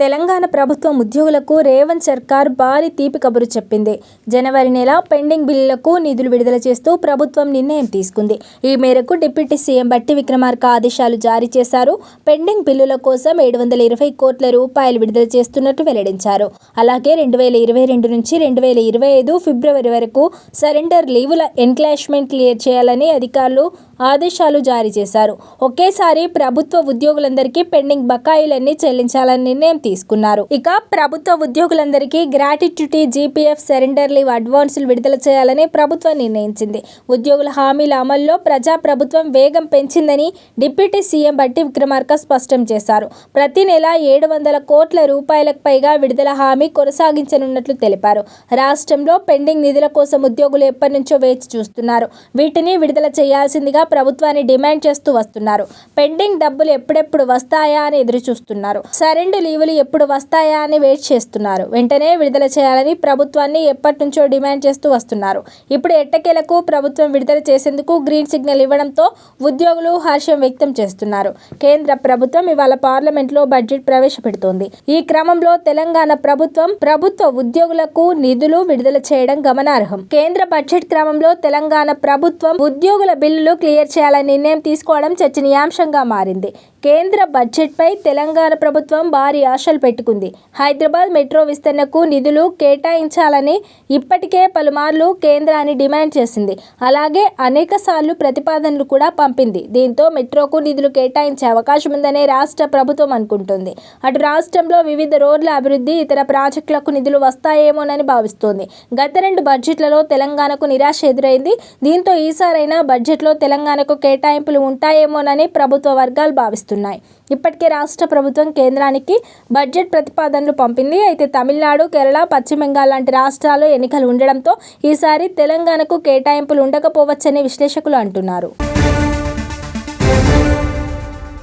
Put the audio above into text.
తెలంగాణ ప్రభుత్వం ఉద్యోగులకు రేవంత్ సర్కార్ భారీ తీపి కబురు చెప్పింది. జనవరి నెల పెండింగ్ బిల్లులకు నిధులు విడుదల చేస్తూ ప్రభుత్వం నిర్ణయం తీసుకుంది. ఈ మేరకు డిప్యూటీ సీఎం బట్టి విక్రమార్క ఆదేశాలు జారీ చేశారు. పెండింగ్ బిల్లుల కోసం ఏడు వందల ఇరవై కోట్ల రూపాయలు విడుదల చేస్తున్నట్టు వెల్లడించారు. అలాగే రెండు వేల ఇరవై రెండు నుంచి రెండు వేల ఇరవై ఐదు ఫిబ్రవరి వరకు సరెండర్ లీవుల ఎన్క్లాష్మెంట్ క్లియర్ చేయాలని అధికారులు ఆదేశాలు జారీ చేశారు. ఒకేసారి ప్రభుత్వ ఉద్యోగులందరికీ పెండింగ్ బకాయిలన్నీ చెల్లించాలని నిర్ణయం తీసుకున్నారు. ఇక ప్రభుత్వ ఉద్యోగులందరికీ గ్రాట్యుటీ జీపీఎఫ్ సరెండర్ లీవ్ అడ్వాన్సులు విడుదల చేయాలని ప్రభుత్వం నిర్ణయించింది. ఉద్యోగుల హామీల అమల్లో ప్రజా ప్రభుత్వం వేగం పెంచిందని డిప్యూటీ సీఎం బట్టి విక్రమార్క స్పష్టం చేశారు. ప్రతి నెల ఏడు వందల కోట్ల రూపాయలకు పైగా విడుదల హామీ కొనసాగించనున్నట్లు తెలిపారు. రాష్ట్రంలో పెండింగ్ నిధుల కోసం ఉద్యోగులు ఎప్పటి నుంచో వేచి చూస్తున్నారు. వీటిని విడుదల చేయాల్సిందిగా ప్రభుత్వాన్ని డిమాండ్ చేస్తూ వస్తున్నారు. పెండింగ్ డబ్బులు ఎప్పుడెప్పుడు వస్తాయా అని ఎదురు చూస్తున్నారు సరెండు లీవులు ఎప్పుడు వస్తాయా అని వెయిట్ చేస్తున్నారు. వెంటనే విడుదల చేయాలని ప్రభుత్వాన్ని ఎప్పటి నుంచో డిమాండ్ చేస్తూ వస్తున్నారు. ఇప్పుడు ఎట్టకేలకు ప్రభుత్వం విడుదల చేసేందుకు గ్రీన్ సిగ్నల్ ఇవ్వడంతో ఉద్యోగులు హర్షం వ్యక్తం చేస్తున్నారు. కేంద్ర ప్రభుత్వం ఇవాళ పార్లమెంట్లో బడ్జెట్ ప్రవేశపెడుతోంది. ఈ క్రమంలో తెలంగాణ ప్రభుత్వం ప్రభుత్వ ఉద్యోగులకు నిధులు విడుదల చేయడం గమనార్హం. కేంద్ర బడ్జెట్ క్రమంలో తెలంగాణ ప్రభుత్వం ఉద్యోగుల బిల్లులు క్లియర్ చేయాలని నిర్ణయం తీసుకోవడం చర్చనీయాంశంగా మారింది. కేంద్ర బడ్జెట్పై తెలంగాణ ప్రభుత్వం భారీ ఆశలు పెట్టుకుంది. హైదరాబాద్ మెట్రో విస్తరణకు నిధులు కేటాయించాలని ఇప్పటికే పలుమార్లు కేంద్రాన్ని డిమాండ్ చేసింది. అలాగే అనేక సార్లు ప్రతిపాదనలు కూడా పంపింది. దీంతో మెట్రోకు నిధులు కేటాయించే అవకాశం ఉందనే రాష్ట్ర ప్రభుత్వం అనుకుంటుంది. అటు రాష్ట్రంలో వివిధ రోడ్ల అభివృద్ధి ఇతర ప్రాజెక్టులకు నిధులు వస్తాయేమోనని భావిస్తోంది. గత రెండు బడ్జెట్లలో తెలంగాణకు నిరాశ ఎదురైంది. దీంతో ఈసారైనా బడ్జెట్లో తెలంగాణకు కేటాయింపులు ఉంటాయేమోనని ప్రభుత్వ వర్గాలు భావిస్తున్నాయి. ఇప్పటికే రాష్ట్ర ప్రభుత్వం కేంద్రానికి బడ్జెట్ ప్రతిపాదనలు పంపింది. అయితే తమిళనాడు కేరళ పశ్చిమ బెంగాల్ లాంటి రాష్ట్రాల్లో ఎన్నికలు ఉండడంతో ఈసారి తెలంగాణకు కేటాయింపులు ఉండకపోవచ్చని విశ్లేషకులు అంటున్నారు.